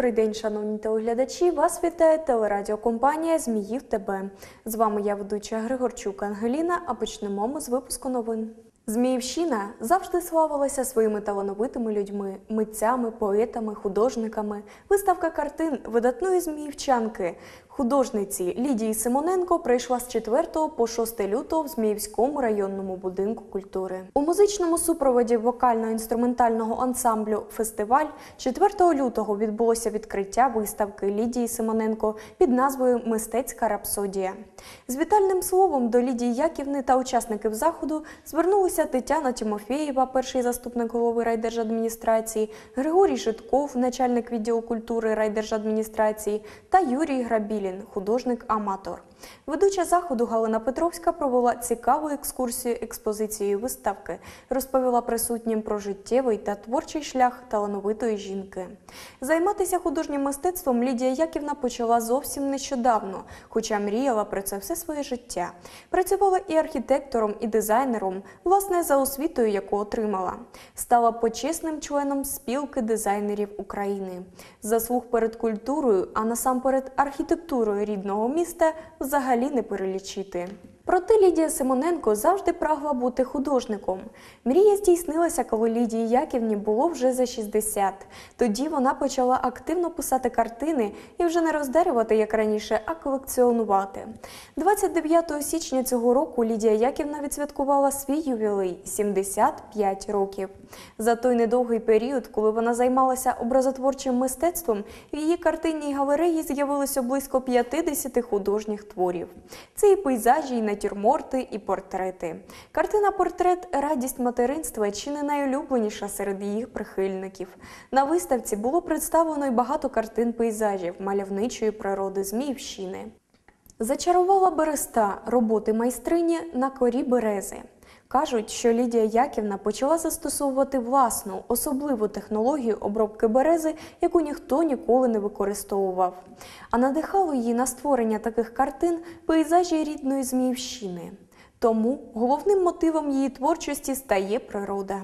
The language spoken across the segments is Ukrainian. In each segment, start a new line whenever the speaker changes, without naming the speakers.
Добрий день, шановні телеглядачі. Вас вітає телерадіокомпанія Зміїв ТБ. З вами я ведуча Григорчук Ангеліна. А почнемо ми з випуску новин. Зміївщина завжди славилася своїми талановитими людьми, митцями, поетами, художниками. Виставка картин видатної зміївчанки, художниці Лідії Симоненко прийшла з 4 по 6 лютого в Зміївському районному будинку культури. У музичному супроводі вокально-інструментального ансамблю Фестиваль 4 лютого відбулося відкриття виставки Лідії Симоненко під назвою Мистецька рапсодія. З вітальним словом до Лідії Яківни та учасників заходу звернулися Тетяна Тимофєєва, перший заступник голови райдержадміністрації, Григорій Житков, начальник відділу культури райдержадміністрації, та Юрій Грабілін, художник-аматор. Ведуча заходу Галина Петровська провела цікаву екскурсію експозицією виставки, розповіла присутнім про життєвий та творчий шлях талановитої жінки. Займатися художнім мистецтвом Лідія Яківна почала зовсім нещодавно, хоча мріяла про це все своє життя. Працювала і архітектором, і дизайнером, власне, за освітою, яку отримала. Стала почесним членом спілки дизайнерів України. Заслуг перед культурою, а насамперед архітектурою рідного міста взагалі не перелічити. Проте Лідія Симоненко завжди прагла бути художником. Мрія здійснилася, коли Лідії Яківні було вже за 60. Тоді вона почала активно писати картини і вже не роздарювати, як раніше, а колекціонувати. 29 січня цього року Лідія Яківна відсвяткувала свій ювілей 75 років. За той недовгий період, коли вона займалася образотворчим мистецтвом, в її картинній галереї з'явилося близько 50 художніх творів. Це і пейзажі, і натюрморти, і портрети. Картина-портрет Радість материнства чи не найулюбленіша серед її прихильників. На виставці було представлено й багато картин пейзажів мальовничої природи Зміївщини. Зачарувала береста роботи майстрині на корі берези. Кажуть, що Лідія Яківна почала застосовувати власну особливу технологію обробки берези, яку ніхто ніколи не використовував. А надихало її на створення таких картин пейзажі рідної Зміївщини. Тому головним мотивом її творчості стає природа.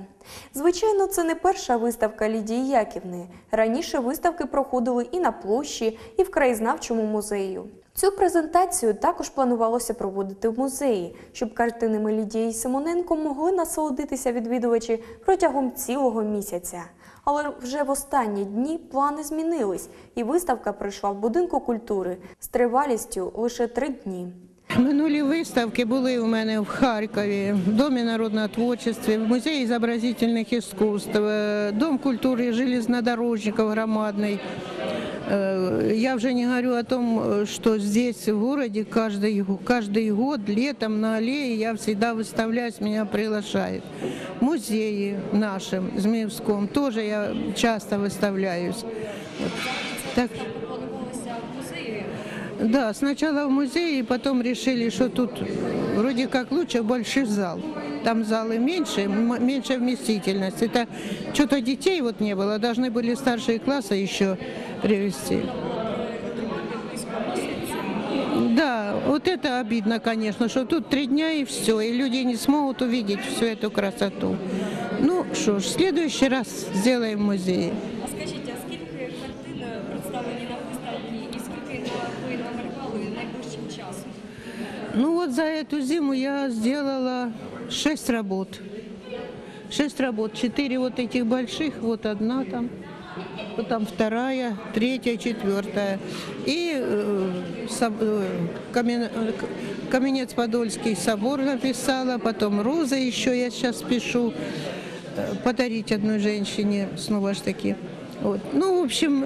Звичайно, це не перша виставка Лідії Яківни. Раніше виставки проходили і на площі, і в краєзнавчому музею. Цю презентацію також планувалося проводити в музеї, щоб картинами Лідії Симоненко могли насолодитися відвідувачі протягом цілого місяця. Але вже в останні дні плани змінились, і виставка пройшла в будинку культури з тривалістю лише три дні.
Минулі виставки були у мене в Харкові, в Домі народного творчества, в музеї зобразительних іскусств, е, Дом культури железнодорожников громадный. Э, Я уже не говорю о том, э, что здесь в городе каждый, каждый год летом на аллее я всегда выставляюсь, меня приглашают. В музее нашем, Змеевском, тоже я часто выставляюсь. Вот. Так, да, сначала в музее, потом решили, что тут вроде как лучше большой зал. Там залы меньше, м- меньше вместительность. Это что-то детей вот не было, должны были старшие классы еще привести. Да, вот это обидно, конечно, что тут три дня и все, и люди не смогут увидеть всю эту красоту. Ну что ж, в следующий раз сделаем в музее.
А скажіть, а скільки картин е, представлені на виставці і скільки ви намалювали найближчим часом?
Ну вот за эту зиму я сделала шесть работ. Шесть работ. Четыре вот этих больших, вот одна там, вот там вторая, третья, четвертая. И э, соб- э, Камен- э, К- Каменец-Подольский собор написала, потом розы еще я сейчас пишу, э, подарить одной женщине, снова ж таки. Вот. Ну, в общем,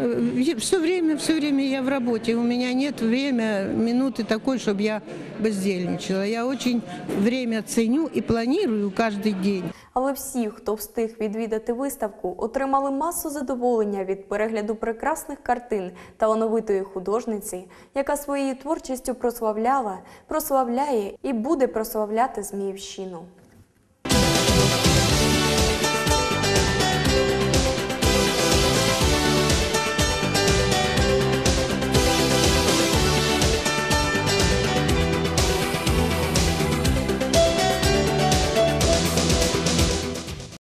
все время, все время я в работе. У меня нет время, минуты такой, чтобы я бездельничала. Я очень время ценю и планирую каждый день.
Але всі, хто встиг відвідати виставку, отримали масу задоволення від перегляду прекрасних картин талановитої художниці, яка своєю творчістю прославляла, прославляє і буде прославляти Зміївщину.